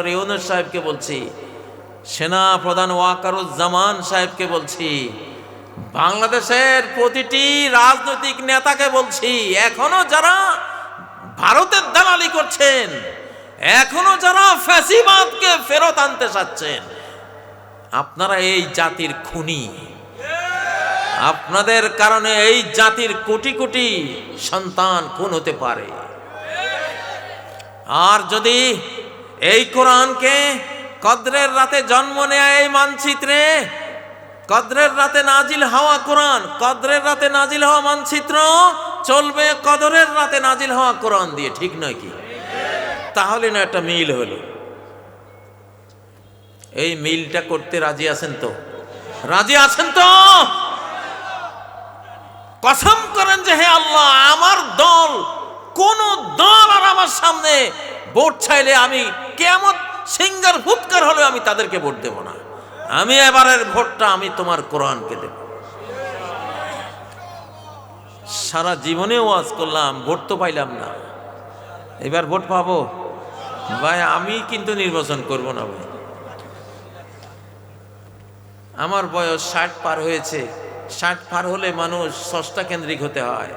Doctor Yunus সাহেবকে বলছি সেনা প্রধান ওয়াকারুজ্জামান সাহেবকে বলছি, বাংলাদেশের প্রতিটি রাজনৈতিক নেতাকে বলছি, এখনও যারা ভারতের দালালি করছেন, এখনও যারা ফ্যাসিবাদকে ফেরত আনতে চাচ্ছেন, আপনারা এই জাতির খুনি। আপনাদের কারণে এই জাতির কোটি কোটি সন্তান খুন হতে পারে। আর যদি এই কোরআনকে কদ্রের রাতে জন্ম নেয় এই মানচিত্রে, কদ্রের রাতে নাজিল হওয়া কোরআন, কদ্রের রাতে নাজিল হওয়া মানচিত্র চলবে কদরের রাতে নাজিল হওয়া কোরআন দিয়ে, ঠিক নয় কি? তাহলে না একটা মিল হলো। এই মিলটা করতে রাজি আছেন তো? রাজি আছেন তো? কসম করেন যে হে আল্লাহ, আমার দল, কোন দল আর আমার সামনে ভোট চাইলে আমি কেমন সিঙ্গার ফুৎকার হলেও আমি তাদেরকে ভোট দেব না। আমি এবারের ভোটটা আমি তোমার কোরআনকে দেব। সারা জীবনে ওয়াজ করলাম, ভোট তো পাইলাম না। এবার ভোট পাবো? ভাই, আমি কিন্তু নির্বাচন করব না ভাই। আমার বয়স ষাট পার হয়েছে। ষাট পার হলে মানুষ ষষ্ঠা কেন্দ্রিক হতে হয়।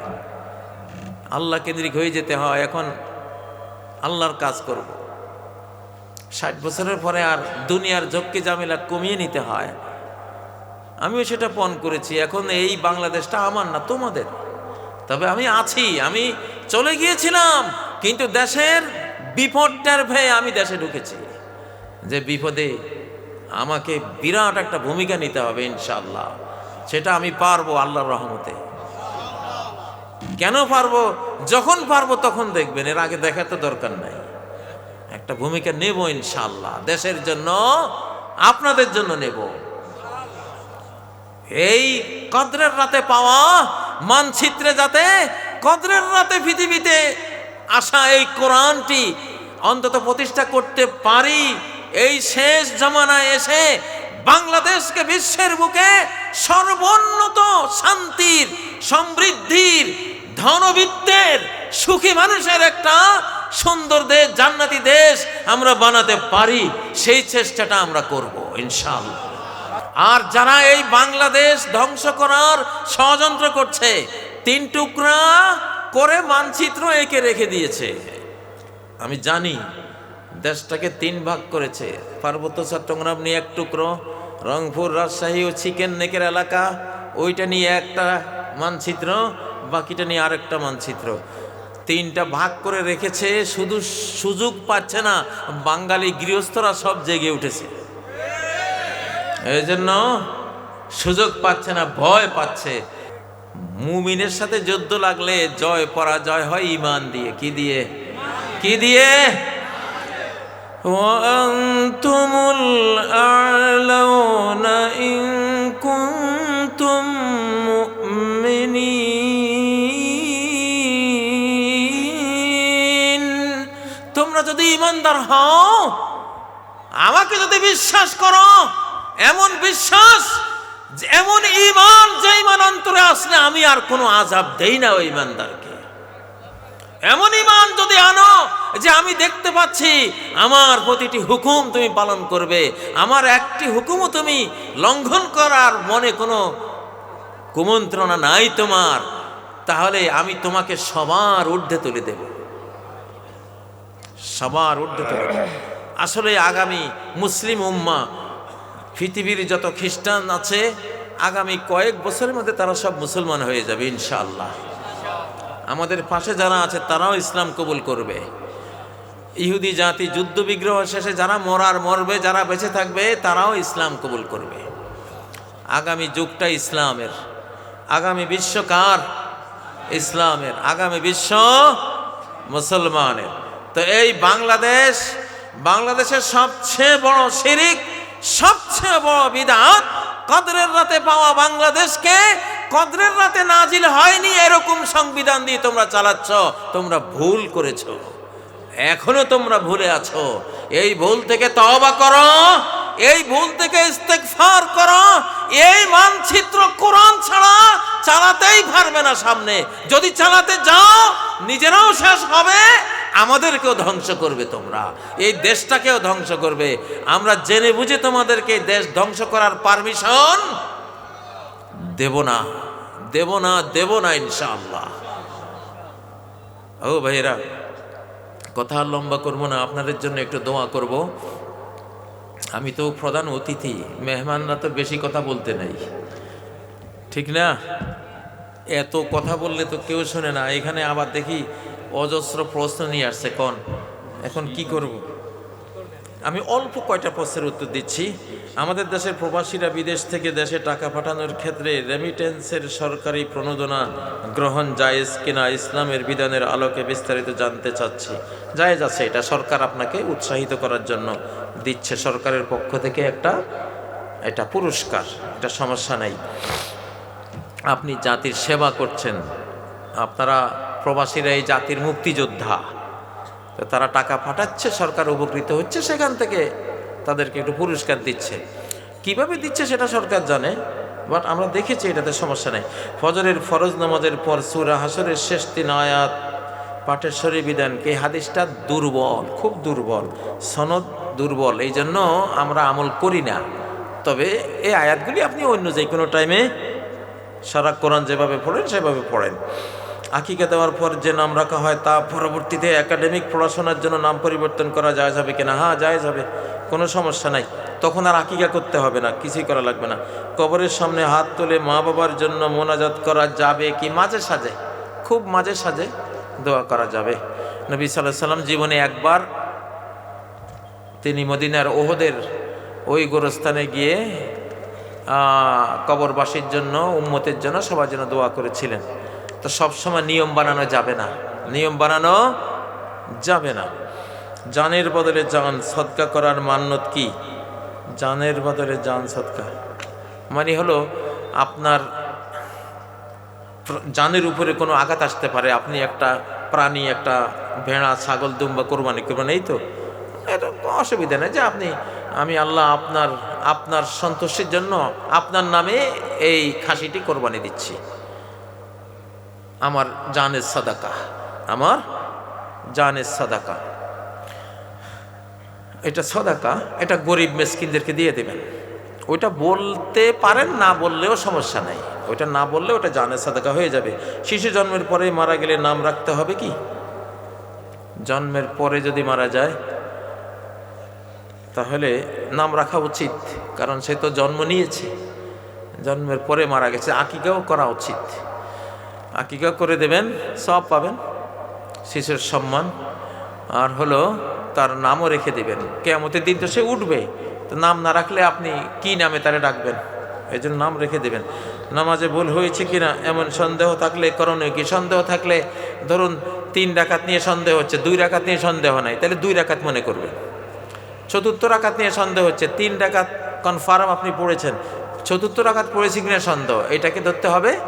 আল্লাহ কেন্দ্রিক হয়ে যেতে হয়। এখন আল্লাহর কাজ করব। ষাট বছরের পরে আর দুনিয়ার ঝক্কি জামেলা কমিয়ে নিতে হয়। আমিও সেটা পণ করেছি। এখন এই বাংলাদেশটা আমার না, তোমাদের। তবে আমি আছি, আমি চলে গিয়েছিলাম, কিন্তু দেশের বিপদটার ভয়ে আমি দেশে ঢুকেছি। যে বিপদে আমাকে বিরাট একটা ভূমিকা নিতে হবে ইনশাল্লাহ সেটা আমি পারব আল্লাহর রহমতে। কেন পারব? যখন পারব তখন দেখবেন, এর আগে দেখা তো দরকার নাই। একটা ভূমিকা নেব ইনশাল্লাহ দেশের জন্য, আপনাদের জন্য নেব। এই কদ্রের রাতে পাওয়া মানচিত্রে যাতে কদ্রের রাতে পৃথিবীতে আসা এই কোরআনটি অন্তত প্রতিষ্ঠা করতে পারি, এই শেষ জমানায় এসে বাংলাদেশকে বিশ্বের বুকে সর্বোন্নত শান্তির, সমৃদ্ধির, ধনবিত্তের, সুখী মানুষের একটা সুন্দর দেশ, জান্নাতি দেশ আমরা বানাতে পারি, সেই চেষ্টাটা আমরা করব, ইনশাআল্লাহ। আর যারা এই বাংলাদেশ ধ্বংস করার ষড়যন্ত্র করছে, তিন টুকরা করে মানচিত্র এঁকে রেখে দিয়েছে। আমি জানি দেশটাকে তিন ভাগ করেছে, পার্বত্য চট্টগ্রাম নিয়ে এক টুকরো, রংপুর, রাজশাহী ও চিকেন নেকের এলাকা, ওইটা নিয়ে একটা মানচিত্র, বাকিটা নিয়ে আরেকটা মানচিত্র। তিনটা ভাগ করে রেখেছে শুধু সুযোগ পাচ্ছে না বাঙালি গৃহস্থরা সব জেগে উঠেছে এই জন্য সুযোগ পাচ্ছে না ভয় পাচ্ছে মুমিনের সাথে যুদ্ধ লাগলে জয় পরাজয় হয় ইমান দিয়ে কি দিয়ে কি দিয়ে وأنتم الأعلون إن كنتم যদি ইমানদার হও, আমাকে যদি বিশ্বাস করো, এমন বিশ্বাস এমন ইমান যে ইমান অন্তরে আসলে আমি আর কোনো আজাব দেই না ওই ইমানদারকে এমন ইমান যদি আনো যে আমি দেখতে পাচ্ছি আমার প্রতিটি হুকুম তুমি পালন করবে, আমার একটি হুকুমও তুমি লঙ্ঘন করার মনে কোনো কুমন্ত্রণা নাই তোমার, তাহলে আমি তোমাকে সবার ঊর্ধ্বে তুলে দেব। সবার ঊর্ধ্বে আসলে আগামী মুসলিম উম্মা, পৃথিবীর যত খ্রিস্টান আছে, আগামী কয়েক বছরের মধ্যে তারা সব মুসলমান হয়ে যাবে, ইনশাআল্লাহ। আমাদের পাশে যারা আছে, তারাও ইসলাম কবুল করবে। ইহুদি জাতি যুদ্ধ বিগ্রহ শেষে যারা মরার মরবে, যারা বেঁচে থাকবে, তারাও ইসলাম কবুল করবে। আগামী যুগটা ইসলামের, আগামী বিশ্বকার ইসলামের, আগামী বিশ্ব মুসলমানের। তো এই বাংলাদেশ, বাংলাদেশের সবচেয়ে বড় শিরিক, সবচেয়ে বড় বিধাত কদরের রাতে পাওয়া বাংলাদেশকে কদরের রাতে নাজিল হয়নি এরকম সংবিধান দিয়ে তোমরা চালাচ্ছ, তোমরা ভুল করেছ। এখনও তোমরা ভুলে আছো। এই ভুল থেকে তওবা করো, এই ভুল থেকে ইস্তেগফার করো, এই মানচিত্র কোরআন ছাড়া চালাতেই পারবে না সামনে। যদি চালাতে যাও, নিজেরাও শেষ হবে। আমাদেরকেও ধ্বংস করবে তোমরা। এই দেশটাকেও ধ্বংস করবে। আমরা জেনে বুঝে তোমাদেরকে দেশ ধ্বংস করার পারমিশন দেব না। দেব না দেব না ইনশাআল্লাহ। ও ভাইরা কথা লম্বা করব না, আপনাদের জন্য একটু দোয়া করব। আমি তো প্রধান অতিথি, মেহমানরা তো বেশি কথা বলতে নেই। ঠিক না? এত কথা বললে তো কেউ শোনে না। এখানে আবার দেখি অজস্র প্রশ্ন নিয়ে আসছে, কন? এখন কি করব? আমি অল্প কয়টা প্রশ্নের উত্তর দিচ্ছি। আমাদের দেশের প্রবাসীরা বিদেশ থেকে দেশে টাকা পাঠানোর ক্ষেত্রে রেমিটেন্সের সরকারি প্রণোদনা গ্রহণ জায়েজ কিনা ইসলামের বিধানের আলোকে বিস্তারিত জানতে চাচ্ছি। জায়েজ আছে এটা, সরকার আপনাকে উৎসাহিত করার জন্য দিচ্ছে। সরকারের পক্ষ থেকে একটা, এটা পুরস্কার, এটা সমস্যা নেই। আপনি জাতির সেবা করছেন, আপনারা প্রবাসীরা এই জাতির মুক্তিযোদ্ধা। তো তারা টাকা পাঠাচ্ছে, সরকার উপকৃত হচ্ছে, সেখান থেকে তাদেরকে একটু পুরস্কার দিচ্ছে। কীভাবে দিচ্ছে সেটা সরকার জানে বাট আমরা দেখেছি এটাতে সমস্যা নেই। ফজরের ফরজ নামাজের পর সুরা হাসরের শেষ তিন আয়াত, পাঠের এই হাদিসটা দুর্বল, খুব দুর্বল। সনদ দুর্বল এই জন্য আমরা আমল করি না। তবে এই আয়াতগুলি আপনি অন্য যে কোনো টাইমে সারা কোরআন যেভাবে পড়েন, সেভাবে পড়েন। আকিকা দেওয়ার পর যে নাম রাখা হয় তা পরবর্তীতে একাডেমিক পড়াশোনার জন্য নাম পরিবর্তন করা যায় যাবে কিনা? হ্যাঁ যায় যাবে কোনো সমস্যা নাই। তখন আর আকিকা করতে হবে না, কিছুই করা লাগবে না। কবরের সামনে হাত তুলে মা বাবার জন্য মোনাজাত করা যাবে কি মাঝে সাজে খুব মাঝে সাজে দোয়া করা যাবে। নবী সাল্লাহ সাল্লাম জীবনে একবার তিনি মদিনার ওহদের ওই গোরস্থানে গিয়ে কবরবাসীর জন্য, উম্মতের জন্য সবার জন্য দোয়া করেছিলেন। তো সবসময় নিয়ম বানানো যাবে না। নিয়ম বানানো যাবে না। জানের বদলে জান সৎকা করার মান্যত কি? জানের বদলে জান সৎকা মানে হলো আপনার জানের উপরে কোনো আঘাত আসতে পারে। আপনি একটা প্রাণী, একটা ভেড়া, ছাগল, দুম্বা কোরবানি করবেন, এই তো? এটা অসুবিধা নেই যে আপনি, আমি আল্লাহ আপনার আপনার সন্তোষের জন্য আপনার নামে এই খাসিটি কোরবানি দিচ্ছি। আমার জানের সাদাকা, আমার জানের সাদাকা। এটা সদাকা, এটা গরিব মেসকিনদেরকে দিয়ে দেবেন। ওইটা বলতে পারেন, না বললেও সমস্যা নাই। ওইটা না বললে ওটা জানের সাদাকা হয়ে যাবে। শিশু জন্মের পরে মারা গেলে নাম রাখতে হবে কি? জন্মের পরে যদি মারা যায়, তাহলে নাম রাখা উচিত, কারণ সে তো জন্ম নিয়েছে। জন্মের পরে মারা গেছে, আকিকাও করা উচিত। আকিকা করে দেবেন, সব পাবেন। শিশুর সম্মান। আর হলো, তার নামও রেখে দেবেন। কেমতের দিন তো সে উঠবে। তো নাম না রাখলে আপনি কি নামে তারে ডাকবেন? এই জন্য নাম রেখে দেবেন। নামাজে ভুল হয়েছে কিনা, এমন সন্দেহ থাকলে, করণীয় কি? সন্দেহ থাকলে, ধরুন, তিন রাকাত নিয়ে সন্দেহ হচ্ছে, দুই রাকাত নিয়ে সন্দেহ নাই, তাহলে দুই রাকাত মনে করবেন। চতুর্থ রাকাত নিয়ে সন্দেহ হচ্ছে, তিন রাকাত কনফার্ম আপনি পড়েছেন। চতুর্থ রাকাত পড়েছি কিনা সন্দেহ, এটাকে ধরতে হবে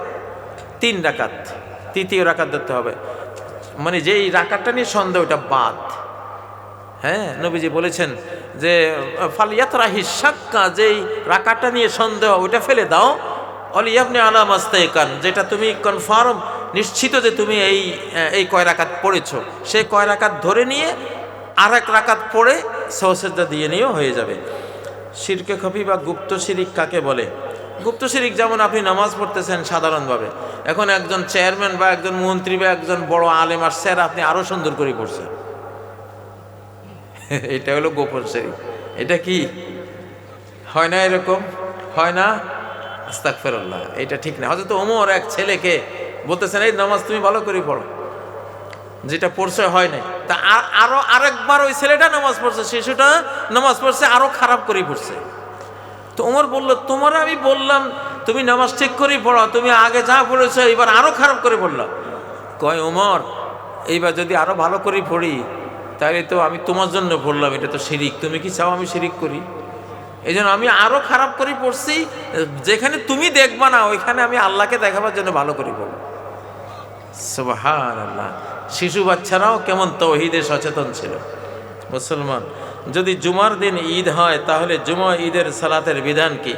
তিন রাকাত, তৃতীয় রাকাত ধরতে হবে। মানে যেই রাকাতটা নিয়ে সন্দেহ, ওটা বাদ। হ্যাঁ নবীজি বলেছেন যে ফালিয়াতরা হিসাক্কা যেই রাকাতটা নিয়ে সন্দেহ ওইটা ফেলে দাও। অলি আপনি আলাম আস্তাইকান যেটা তুমি কনফার্ম নিশ্চিত যে তুমি এই এই কয় রাকাত পড়েছো। সেই কয় রাকাত ধরে নিয়ে আর এক রাকাত পড়ে সহসেজা দিয়ে নিয়েও হয়ে যাবে। শিরকে খফি বা গুপ্ত শিরিক কাকে বলে? গুপ্ত শিরিক যেমন আপনি নামাজ পড়তেছেন সাধারণভাবে, এখন একজন চেয়ারম্যান বা একজন মন্ত্রী বা একজন বড় আলেম আর স্যার আপনি আরও সুন্দর করে পড়ছেন। এটা হলো গোপন শিরিক। এটা কি? হয় না এরকম? হয় না? আস্তাক ফেরল্লাহ এটা ঠিক না। হয়তো ওমর এক ছেলেকে বলতেছেন, এই নামাজ তুমি ভালো করে পড়ো। যেটা পড়ছে হয় নাই। তা আর- আরও আরেকবার ওই ছেলেটা নামাজ পড়ছে, শিশুটা নামাজ পড়ছে, আরও খারাপ করে পড়ছে। তো ওমর বলল, তোমার আমি বললাম, তুমি নামাজ ঠিক করেই পড়ো, তুমি আগে যা পড়েছো এবার আরও খারাপ করে পড়লাম কয়, ওমর, এইবার যদি আরও ভালো করে পড়ি তাহলে তো আমি তোমার জন্য পড়লাম, এটা তো শিরিক। তুমি কি চাও আমি শিরিক করি? এই জন্য আমি আরও খারাপ করে পড়ছি, যেখানে তুমি দেখবা না, ওইখানে আমি আল্লাহকে দেখাবার জন্য ভালো করে পড়ব সুবাহান আল্লাহ শিশু বাচ্চারাও কেমন তৌহিদে সচেতন ছিল। মুসলমান যদি জুমার দিন ঈদ হয়, তাহলে জুমা ঈদের সালাতের বিধান কি?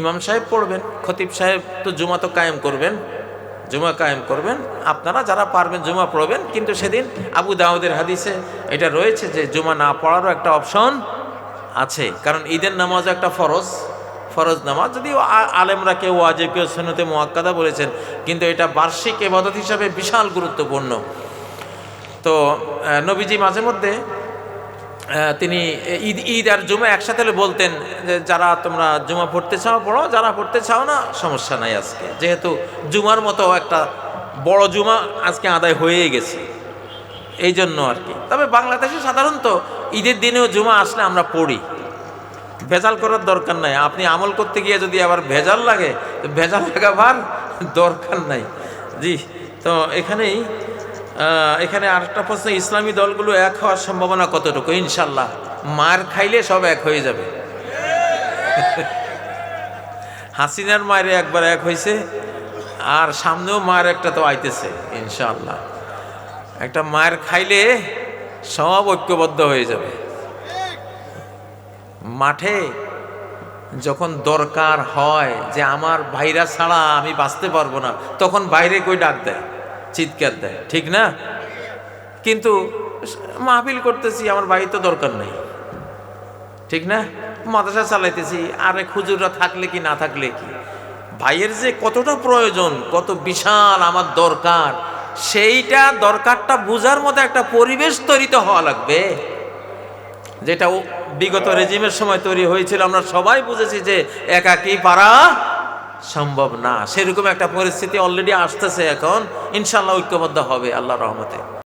ইমাম সাহেব পড়বেন, খতিব সাহেব তো জুমা তো কায়েম করবেন, জুমা কায়েম করবেন। আপনারা যারা পারবেন জুমা পড়বেন, কিন্তু সেদিন আবু দাউদের হাদিসে এটা রয়েছে যে জুমা না পড়ারও একটা অপশন আছে, কারণ ঈদের নামাজ একটা ফরজ। ফরজ নামাজ যদিও আলেমরা কেউ ওয়াজিব, কেউ সুন্নতে মোয়াক্কাদা বলেছেন, কিন্তু এটা বার্ষিক এবাদত হিসাবে বিশাল গুরুত্বপূর্ণ। তো নবীজি মাঝে মধ্যে তিনি ঈদ ঈদ আর জুমা একসাথে বলতেন যে, যারা তোমরা জুমা পড়তে চাও, পড়ো। যারা পড়তে চাও না, সমস্যা নাই আজকে। যেহেতু জুমার মতো একটা বড় জুমা আজকে আদায় হয়ে গেছে। এই জন্য আর কি। তবে বাংলাদেশে সাধারণত ঈদের দিনেও জুমা আসলে আমরা পড়ি। ভেজাল করার দরকার নাই। আপনি আমল করতে গিয়ে যদি আবার ভেজাল লাগে ভেজাল লাগাবার দরকার নাই। জি, তো এখানেই এখানে আরেকটা প্রশ্ন, ইসলামী দলগুলো এক হওয়ার সম্ভাবনা কতটুকু? ইনশাল্লাহ। মার খাইলে সব এক হয়ে যাবে। হাসিনার মায়ের একবার এক হয়েছে আর সামনেও মায়ের একটা তো আইতেছে, ইনশাল্লাহ। একটা মায়ের খাইলে সব ঐক্যবদ্ধ হয়ে যাবে। মাঠে যখন দরকার হয় যে আমার ভাইরা ছাড়া আমি বাঁচতে পারব না, তখন বাইরে কই ডাক দেয়? চিৎকার দেয়, ঠিক না? কিন্তু মাহফিল করতেছি, আমার ভাই তো দরকার নেই। ঠিক না? মাদ্রাসা চালাইতেছি, আরে খুজুররা থাকলে কি, না থাকলে কি? ভাইয়ের যে কতটা প্রয়োজন, কত বিশাল আমার দরকার, সেইটা দরকারটা বোঝার মতো একটা পরিবেশ তৈরি তো হওয়া লাগবে। যেটা বিগত রেজিমের সময় তৈরি হয়েছিল, আমরা সবাই বুঝেছি যে একাকি পারা সম্ভব না। সেরকম একটা পরিস্থিতি অলরেডি আসতেছে এখন। ইনশাল্লাহ ঐক্যবদ্ধ হবে আল্লাহ রহমতে।